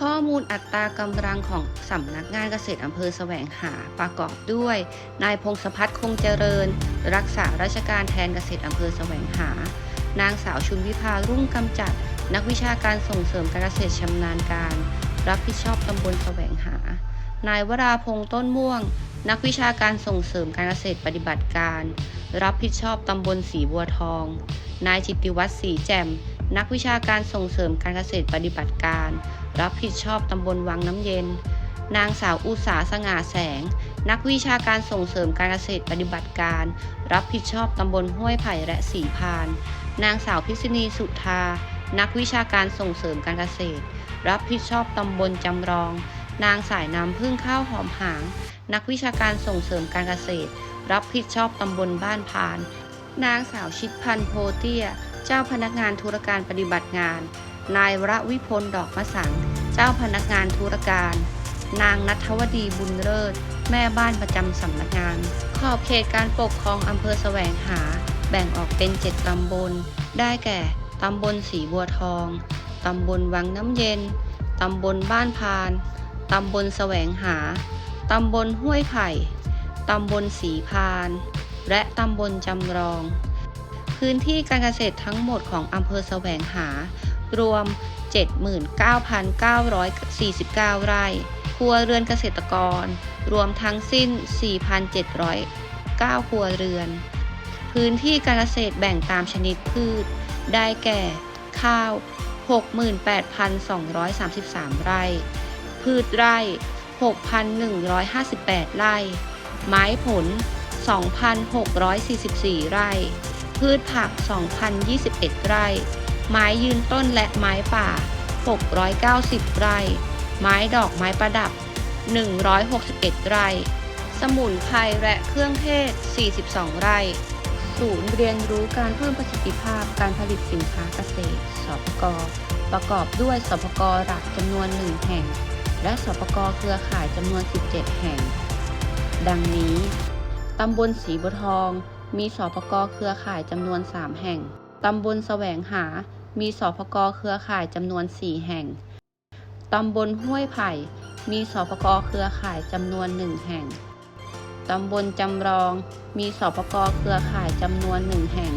ข้อมูลอัตรากำลังของสำนักงานเกษตรอำเภอแสวงหาประกอบด้วย นายพงศพัฒน์คงเจริญ รักษาราชการแทนเกษตรอำเภอแสวงหา นางสาวชุนวิภารุ่งกำจัด นักวิชาการส่งเสริมการเกษตรชำนาญการ รับผิดชอบตำบลแสวงหา นายวราพงษ์ต้นม่วง นักวิชาการส่งเสริมการเกษตรปฏิบัติการ รับผิดชอบตำบลสีบัวทอง นายจิตติวัฒน์สีแจ่ม นักวิชาการส่งเสริมการเกษตรปฏิบัติการ รับผิดชอบตำบลวังน้ำเย็น นางสาวอุสาสง่าแสง นักวิชาการส่งเสริมการเกษตรปฏิบัติการ รับผิดชอบตำบลห้วยไผ่และสีพาน นางสาวพิษณีสุธา นักวิชาการส่งเสริมการเกษตร รับผิดชอบตำบลจำรอง นางสายน้ำพึ่งข้าวหอมหาง นักวิชาการส่งเสริมการเกษตร รับผิดชอบตำบลบ้านพาน นางสาวชิดพันโพเตีย เจ้าพนักงานธุรการปฏิบัติงาน นายวรวิพลดอกมะสัง เจ้าพนักงานธุรการ นางนัทวดีบุญเลิศ แม่บ้านประจำสำนักงาน ขอบเขตการปกครองอำเภอแสวงหา แบ่งออกเป็น 7 ตำบล ได้แก่ ตำบลสีบัวทอง ตำบลวังน้ำเย็น ตำบลบ้านพาน ตำบลแสวงหา ตำบลห้วยไผ่ ตำบลสีพาน และตำบลจำลอง พื้นที่การเกษตรทั้งหมดของอำเภอแสวงหา รวม 79,949 ไร่ ครัวเรือนเกษตรกร รวมทั้งสิ้น 4,709 ครัวเรือน พื้นที่การเกษตรแบ่งตามชนิดพืช ได้แก่ ข้าว 68,233 ไร่ พืชไร่ 6,158 ไร่ ไม้ผล 2,644 ไร่ พืชผัก 2,021 ไร่ ไม้ยืนต้นและไม้ป่า 690 ไร่ ไม้ดอกไม้ประดับ 161 ไร่ สมุนไพรและเครื่องเทศ 42 ไร่ ศูนย์เรียนรู้การเพิ่มประสิทธิภาพการผลิตสินค้าเกษตร สปก ประกอบด้วยสปกหลักจำนวน 1 แห่ง และสปกเครือข่ายจำนวน 17 แห่ง ดังนี้ ตำบลสีบัวทอง มีสปกเครือข่ายจำนวน 3 แห่ง ตำบลแสวงหา มีสพกเครือข่ายจำนวน 4 แห่ง ตำบลห้วยไผ่ มีสพกเครือข่ายจำนวน 1 แห่ง ตำบลจำลอง มีสพกเครือข่ายจำนวน 1 แห่ง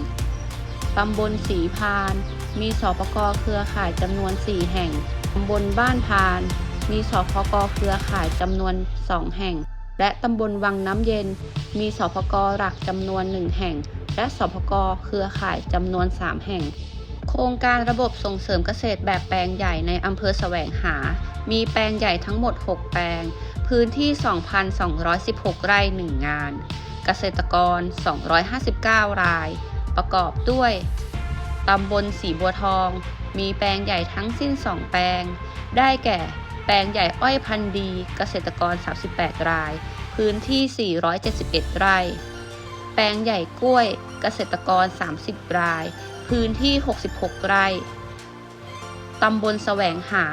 ตำบลสีพาน มีสพกเครือข่ายจำนวน 4 แห่ง ตำบลบ้านพาน มีสพกเครือข่ายจำนวน 2 แห่ง และตำบลวังน้ำเย็น มีสพกหลักจำนวน 1 แห่ง และสพกเครือข่ายจำนวน 3 แห่ง โครงการระบบส่งเสริมเกษตรแบบแปลงใหญ่ในอำเภอแสวงหา มีแปลงใหญ่ทั้งหมด 6 แปลง พื้นที่ 2,216 ไร่ 1 งาน เกษตรกร 259 ราย ประกอบด้วยตำบลสีบัวทอง มีแปลงใหญ่ทั้งสิ้น 2 แปลง ได้แก่ แปลงใหญ่อ้อยพันธุ์ดี เกษตรกร 38 ราย พื้นที่ 471 ไร่ แปลงใหญ่กล้วย เกษตรกร 30 ราย พื้นที่ 66 ไร่ ตำบลแสวงหา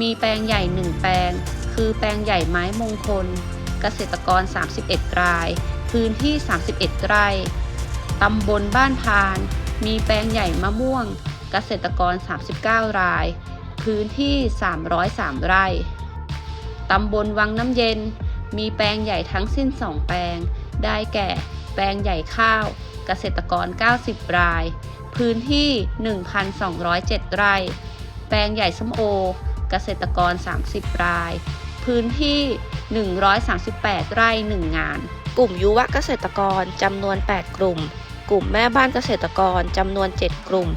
มีแปลงใหญ่ 1 แปลง คือแปลงใหญ่ไม้มงคล เกษตรกร 31 ราย พื้นที่ 31 ไร่ ตำบลบ้านพาน มีแปลงใหญ่มะม่วง เกษตรกร 39 ราย พื้นที่ 303 ไร่ ตำบลวังน้ำเย็น มีแปลงใหญ่ทั้งสิ้น 2 แปลง ได้แก่ แปลงใหญ่ข้าว เกษตรกร 90 ราย พื้นที่ 1,207 ไร่ แปลงใหญ่ส้มโอ เกษตรกร 30 ราย พื้นที่ 138 ไร่ 1 งาน กลุ่มยุวเกษตรกรจำนวน 8 กลุ่ม กลุ่มแม่บ้านเกษตรกรจำนวน 7 กลุ่ม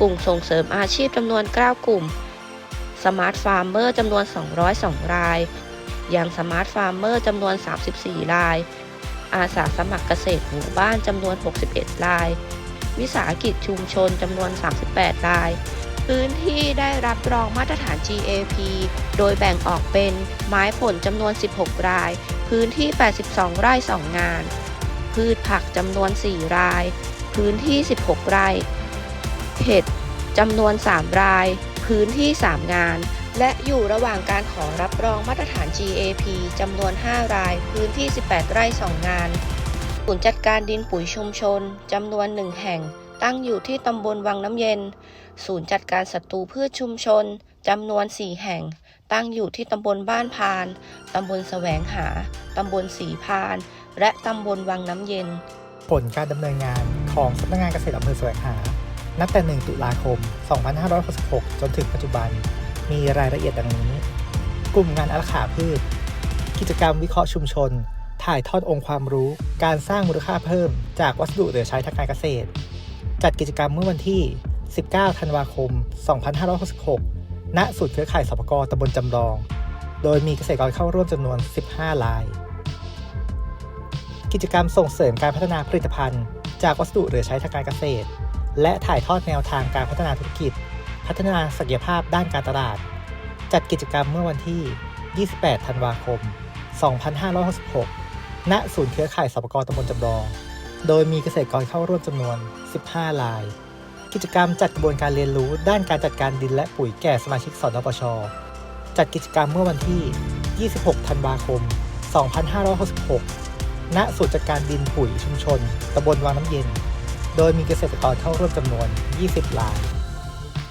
กลุ่มส่งเสริมอาชีพจำนวน 9 กลุ่ม สมาร์ทฟาร์มเมอร์จำนวน 202 ราย ยังสมาร์ทฟาร์มเมอร์จำนวน 34 ราย อาสาสมัครเกษตรหมู่บ้านจำนวน 61 ราย วิสาหกิจชุมชนจำนวน 38 ราย พื้นที่ได้รับรองมาตรฐาน GAP โดยแบ่งออกเป็นไม้ผลจำนวน 16 ราย พื้นที่ 82 ไร่ 2 งาน พืชผักจำนวน 4 ราย พื้นที่ 16 ไร่ เห็ดจำนวน 3 ราย พื้นที่ 3 งาน และอยู่ระหว่างการขอรับรองมาตรฐาน GAP จำนวน 5 ราย พื้นที่ 18 ไร่ 2 งานศูนย์จัดการดินปุ๋ยชุมชนจำนวน 1 แห่ง ตั้งอยู่ที่ตำบลวังน้ำเย็น ศูนย์จัดการศัตรูพืชชุมชนจำนวน 4 แห่ง ตั้งอยู่ที่ตำบลบ้านพานตำบลแสวงหาตำบลสีพาน และตำบลวังน้ำเย็น ผลการดำเนินงานของสำนักงานเกษตรอำเภอแสวงหา นับแต่ 1 ตุลาคม 2566 จนถึงปัจจุบัน มีรายละเอียดดังนี้ กลุ่มงานอาขาพืช กิจกรรมวิเคราะห์ชุมชน ถ่ายทอดองค์ความรู้ การสร้างมูลค่าเพิ่ม จากวัสดุเหลือใช้ทางการเกษตร จัดกิจกรรมเมื่อวันที่ 19 ธันวาคม 2566 ณ ศูนย์เครือข่ายสปกตำบลจำลอง โดยมีเกษตรกรเข้าร่วมจำนวน 15 ราย กิจกรรมส่งเสริมการพัฒนาผลิตภัณฑ์ จากวัสดุเหลือใช้ทางการเกษตร และถ่ายทอดแนวทางการพัฒนาธุรกิจ พัฒนาศักยภาพด้านการตลาด จัดกิจกรรมเมื่อวันที่ 28 ธันวาคม 2566 ณ ศูนย์เครือข่ายสปกตำบลจำลอง โดยมีเกษตรกรเข้าร่วมจำนวน 15 ราย กิจกรรมจัดกระบวนการเรียนรู้ด้านการจัดการดินและปุ๋ยแก่สมาชิกสนปช จัดกิจกรรมเมื่อวันที่ 26 ธันวาคม 2566 ณ ศูนย์จัดการดินปุ๋ยชุมชนตำบลวังน้ำเย็น โดยมีเกษตรกรเข้าร่วมจำนวน 20ราย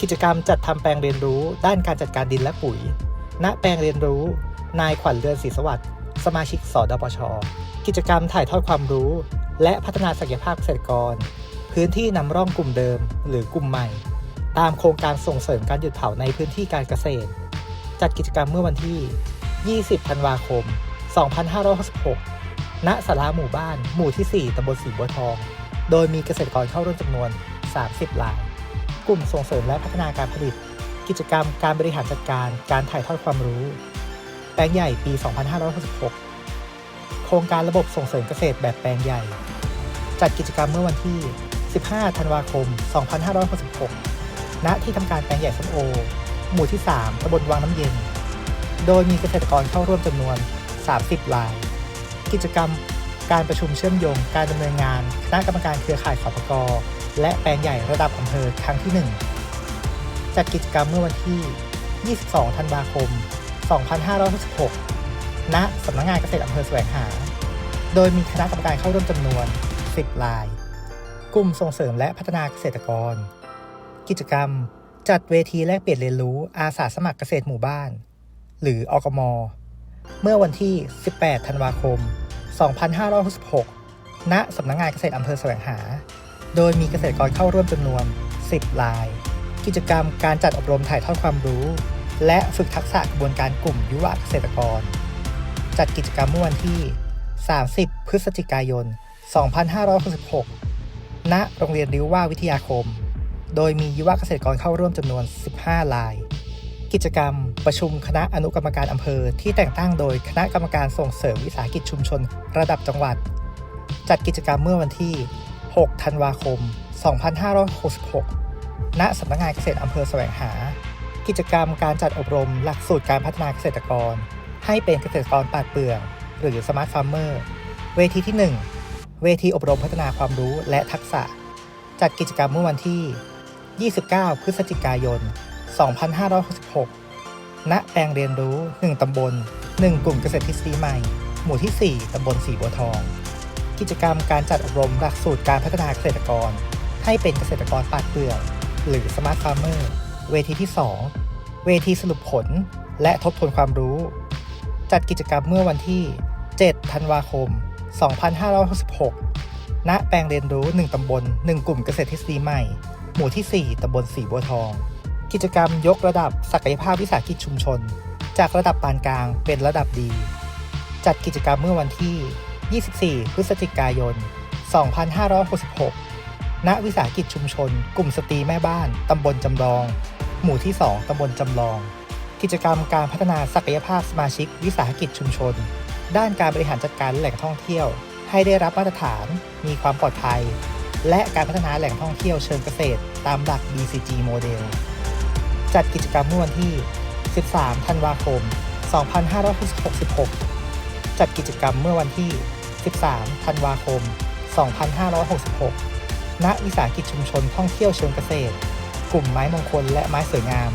กิจกรรมจัดทำแปลงเรียนรู้ด้านการจัดการดินและปุ๋ย ณ แปลงเรียนรู้ นายขวัญเรือนศรีสวัสดิ์สมาชิกสดปช กิจกรรมถ่ายทอดความรู้ และพัฒนาศักยภาพเกษตรกร พื้นที่นำร่องกลุ่มเดิม หรือกลุ่มใหม่ ตามโครงการส่งเสริมการหยุดเผาในพื้นที่การเกษตร จัดกิจกรรมเมื่อวันที่ 20 ธันวาคม 2566 ณศาลาหมู่บ้าน หมู่ที่ 4ตำบลสีบัวทอง โดยมีเกษตรกรเข้าร่วมจำนวน 30ราย กลุ่มส่งเสริมและพัฒนาการผลิต กิจกรรมการบริหารจัดการ การถ่ายทอดความรู้ แปลงใหญ่ปี 2566 โครงการระบบส่งเสริมเกษตรแบบแปลงใหญ่ จัดกิจกรรมเมื่อวันที่ 15 ธันวาคม 2566 ณ ที่ทำการแปลงใหญ่ส้มโอ หมู่ที่ 3 ตำบลวังน้ำเย็น โดยมีเกษตรกรเข้าร่วมจำนวน 30ราย กิจกรรม การประชุมเชื่อมโยงการดำเนินงานคณะกรรมการเครือข่ายสปกและแปลงใหญ่ระดับอำเภอครั้งที่ 1 จัดกิจกรรมเมื่อวันที่ 22 ธันวาคม 2566 ณสำนักงานเกษตรอำเภอแสวงหา โดยมีคณะกรรมการเข้าร่วมจำนวน 10 ราย กลุ่มส่งเสริมและพัฒนาเกษตรกร กิจกรรม จัดเวทีแลกเปลี่ยนเรียนรู้อาสาสมัครเกษตรหมู่บ้าน หรืออกม เมื่อวันที่ 18 ธันวาคม 2566 2566 ณสำนักงานเกษตรอำเภอแสวงหา โดยมีเกษตรกรเข้าร่วมจำนวน 10 ราย กิจกรรมการจัดอบรมถ่ายทอดความรู้ และฝึกทักษะกระบวนการกลุ่มยุวเกษตรกร จัดกิจกรรมเมื่อวันที่ 30 พฤศจิกายน 2566 ณ โรงเรียนริ้วว่าวิทยาคม โดยมียุวเกษตรกรเข้าร่วมจำนวน 15 ราย กิจกรรม ประชุมคณะอนุกรรมการอำเภอที่แต่งตั้งโดยคณะกรรมการส่งเสริมวิสาหกิจชุมชนระดับจังหวัด จัดกิจกรรมเมื่อวันที่ 6 ธันวาคม 2566 ณสำนักงานเกษตรอำเภอแสวงหา กิจกรรมการจัดอบรมหลักสูตรการพัฒนาเกษตรกร ให้เป็นเกษตรกรปาดเปลือง หรือ Smart Farmer เวทีที่ 1 เวทีอบรมพัฒนาความรู้และทักษะ จัดกิจกรรมเมื่อวันที่ 29 พฤศจิกายน 2566 ณแปลงเรียนรู้ 1 ตำบล 1 กลุ่มเกษตรทฤษฎีใหม่ หมู่ที่ 4 ตำบลสีบัวทอง กิจกรรมการจัดอบรมหลักสูตรการพัฒนาเกษตรกร ให้เป็นเกษตรกรปาดเปลือกหรือ Smart Farmer เวทีที่ 2 เวทีสรุปผล และทบทวนความรู้ จัดกิจกรรมเมื่อวันที่ 7 ธันวาคม 2566 ณ แปลงเรียนรู้ 1 ตำบล 1 กลุ่มเกษตรทฤษฎีใหม่ หมู่ที่ 4 ตำบลสีบัวทอง กิจกรรมยกระดับศักยภาพวิสาหกิจชุมชน จากระดับปานกลางเป็นระดับดี จัดกิจกรรมเมื่อวันที่ 24 พฤศจิกายน 2566 ณ วิสาหกิจชุมชน กลุ่มสตรีแม่บ้าน ตำบลจำลอง หมู่ที่ 2 ตำบลจำลอง กิจกรรมการพัฒนาศักยภาพสมาชิก วิสาหกิจชุมชน ด้านการบริหารจัดการแหล่งท่องเที่ยว ให้ได้รับมาตรฐาน มีความปลอดภัย และการพัฒนาแหล่งท่องเที่ยวเชิงเกษตร ตามหลัก BCG โมเดล จัดกิจกรรมเมื่อวันที่ 13 ธันวาคม 2566 จัดกิจกรรมเมื่อวันที่ 13 ธันวาคม 2566 ณ วิสาหกิจชุมชนท่องเที่ยวเชิงเกษตร กลุ่มไม้มงคลและไม้สวยงาม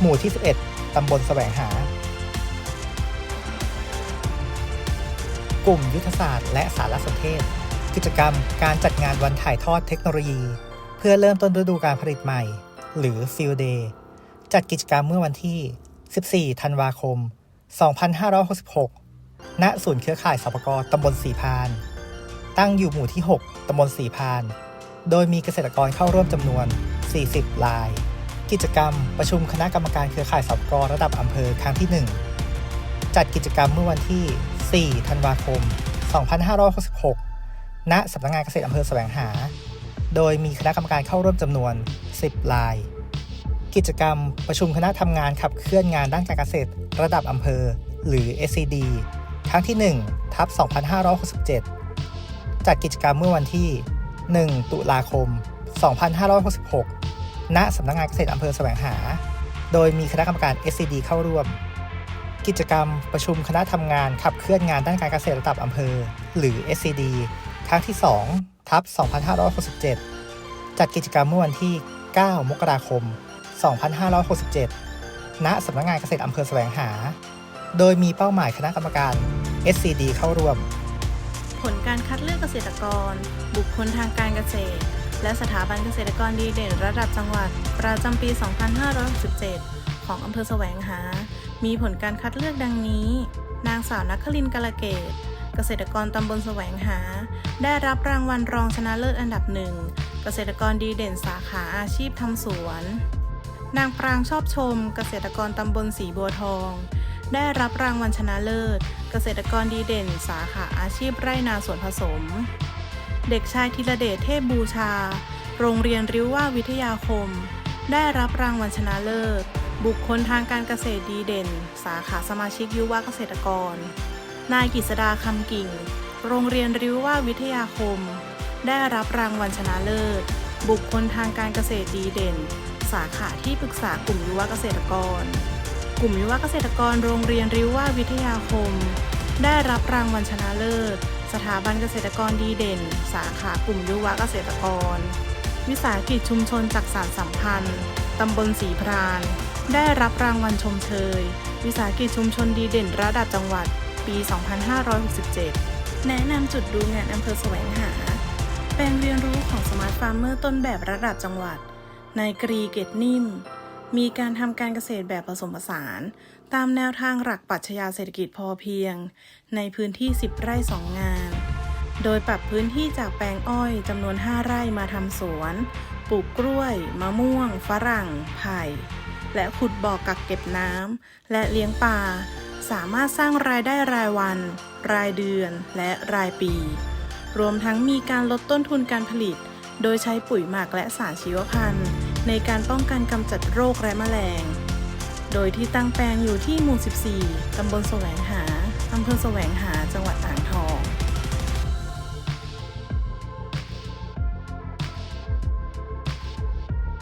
หมู่ที่ 11 ตำบลแสวงหา กลุ่มยุทธศาสตร์และสารสนเทศ กิจกรรมการจัดงานวันถ่ายทอดเทคโนโลยี เพื่อเริ่มต้นฤดูการผลิตใหม่ หรือ Field Day จัดกิจกรรมเมื่อวันที่ 14 ธันวาคม 2566 ณ ศูนย์เครือข่ายสปกตำบลสีพาน ตั้งอยู่หมู่ที่ 6 ตำบลสีพาน โดยมีเกษตรกรเข้าร่วมจำนวน 40 ราย กิจกรรมประชุมคณะกรรมการเครือข่ายสปกระดับอำเภอครั้งที่ 1 จัดกิจกรรมเมื่อวันที่ 4 ธันวาคม 2566 ณ สำนักงานเกษตรอำเภอแสวงหา โดยมีคณะกรรมการเข้าร่วมจำนวน 10 ราย กิจกรรมประชุมคณะทำงานขับเคลื่อนงานด้านการเกษตร ระดับอำเภอ หรือ SCD ครั้งที่ 1 ทับ 2567 จัดกิจกรรมเมื่อวันที่ 1 ตุลาคม 2566 ณสำนักงานเกษตรอำเภอแสวงหา โดยมีคณะกรรมการ SCD เข้าร่วม กิจกรรมประชุมคณะทำงานขับเคลื่อนงานด้านการเกษตรระดับอำเภอ หรือ SCD ครั้งที่ 2 ทับ 2567 จัดกิจกรรมเมื่อวันที่ 9 มกราคม 2567 ณสำนักงานเกษตรอำเภอแสวงหา โดยมีเป้าหมายคณะกรรมการ SCD เข้าร่วม ผลการคัดเลือกเกษตรกร บุคคลทางการเกษตร และสถาบันเกษตรกรดีเด่นระดับจังหวัด ประจำปี 2567 ของอำเภอแสวงหา มีผลการคัดเลือกดังนี้ นางสาวนัคลินกาลเกต เกษตรกรตำบลแสวงหา ได้รับรางวัลรองชนะเลิศอันดับหนึ่งเกษตรกรดีเด่นสาขาอาชีพทำสวน นางปรางชอบชม เกษตรกรตำบลสีบัวทอง ได้รับรางวัลชนะเลิศ เกษตรกรดีเด่น สาขาอาชีพไร่นาสวนผสม เด็กชายธีรเดชเทพบูชา โรงเรียนริ้วว่าวิทยาคม ได้รับรางวัลชนะเลิศ บุคคลทางการเกษตรดีเด่น สาขาสมาชิกยุวเกษตรกร นายกฤษดาคำกิ่ง โรงเรียนริ้วว่าวิทยาคม ได้รับรางวัลชนะเลิศ บุคคลทางการเกษตรดีเด่น สาขาที่ปรึกษากลุ่มยุวเกษตรกร กลุ่มยุวเกษตรกรโรงเรียนริวว่าวิทยาคม ได้รับรางวัลชนะเลิศ สถาบันเกษตรกรดีเด่น สาขากลุ่มยุวเกษตรกร วิสาหกิจชุมชนจักสานสัมพันธ์ตำบลสีพราน ได้รับรางวัลชมเชย วิสาหกิจชุมชนดีเด่นระดับจังหวัด ปี 2567 แนะนำจุดดูงานอำเภอแสวงหา แปลงเรียนรู้ของสมาร์ทฟาร์มเมอร์ต้นแบบระดับจังหวัด นายกรีเกตนิ่ม มีการทำการเกษตรแบบผสมผสาน ตามแนวทางหลักปรัชญาเศรษฐกิจพอเพียง ในพื้นที่ 10 ไร่ 2 งาน โดยปรับพื้นที่จากแปลงอ้อยจำนวน 5 ไร่มาทำสวน ปลูกกล้วย มะม่วง ฝรั่ง ไผ่ และขุดบ่อกักเก็บน้ำ และเลี้ยงปลา สามารถสร้างรายได้รายวัน รายเดือน และรายปี รวมทั้งมีการลดต้นทุนการผลิต โดยใช้ปุ๋ยหมักและสารชีวพันธุ์ ในการป้องกันกำจัดโรคและแมลง โดยที่ตั้งแปลงอยู่ที่หมู่ 14 ตำบลแสวงหา อำเภอแสวงหา จังหวัดอ่าง